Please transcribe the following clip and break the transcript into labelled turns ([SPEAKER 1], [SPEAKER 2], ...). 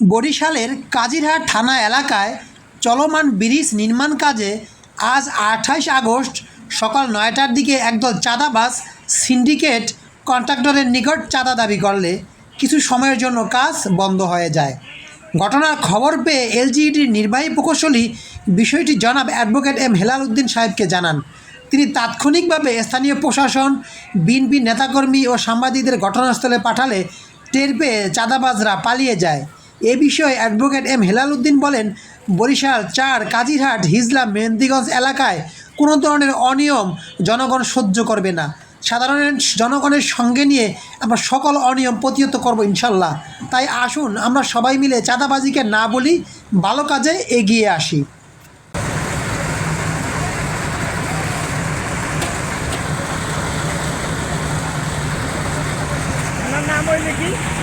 [SPEAKER 1] বরিশালের কাজিরহাট থানা এলাকায় চলমান ব্রিজ নির্মাণ কাজে আজ আঠাইশ আগস্ট সকাল নয়টার দিকে একদল চাঁদাবাস সিন্ডিকেট কন্ট্রাক্টরের নিকট চাঁদা দাবি করলে কিছু সময়ের জন্য কাজ বন্ধ হয়ে যায়। ঘটনার খবর পেয়ে এলজিইডির নির্বাহী প্রকৌশলী বিষয়টি জনাব অ্যাডভোকেট এম হেলাল উদ্দিন সাহেবকে জানান। তিনি তাৎক্ষণিকভাবে স্থানীয় প্রশাসন বিএনপি নেতাকর্মী ও সাংবাদিকদের ঘটনাস্থলে পাঠালে টের পেয়ে চাঁদাবাজরা পালিয়ে যায়। এ বিষয়ে অ্যাডভোকেট এম হেলাল উদ্দিন বলেন, বরিশাল, চার, কাজিরহাট, হিজলা, মেহেন্দিগঞ্জ এলাকায় কোনো ধরনের অনিয়ম জনগণ সহ্য করবে না। সাধারণ জনগণের সঙ্গে নিয়ে আমরা সকল অনিয়ম প্রতিহত করব ইনশাল্লাহ। তাই আসুন, আমরা সবাই মিলে চাঁদাবাজিকে না বলি, ভালো কাজে এগিয়ে আসি। নাম কি?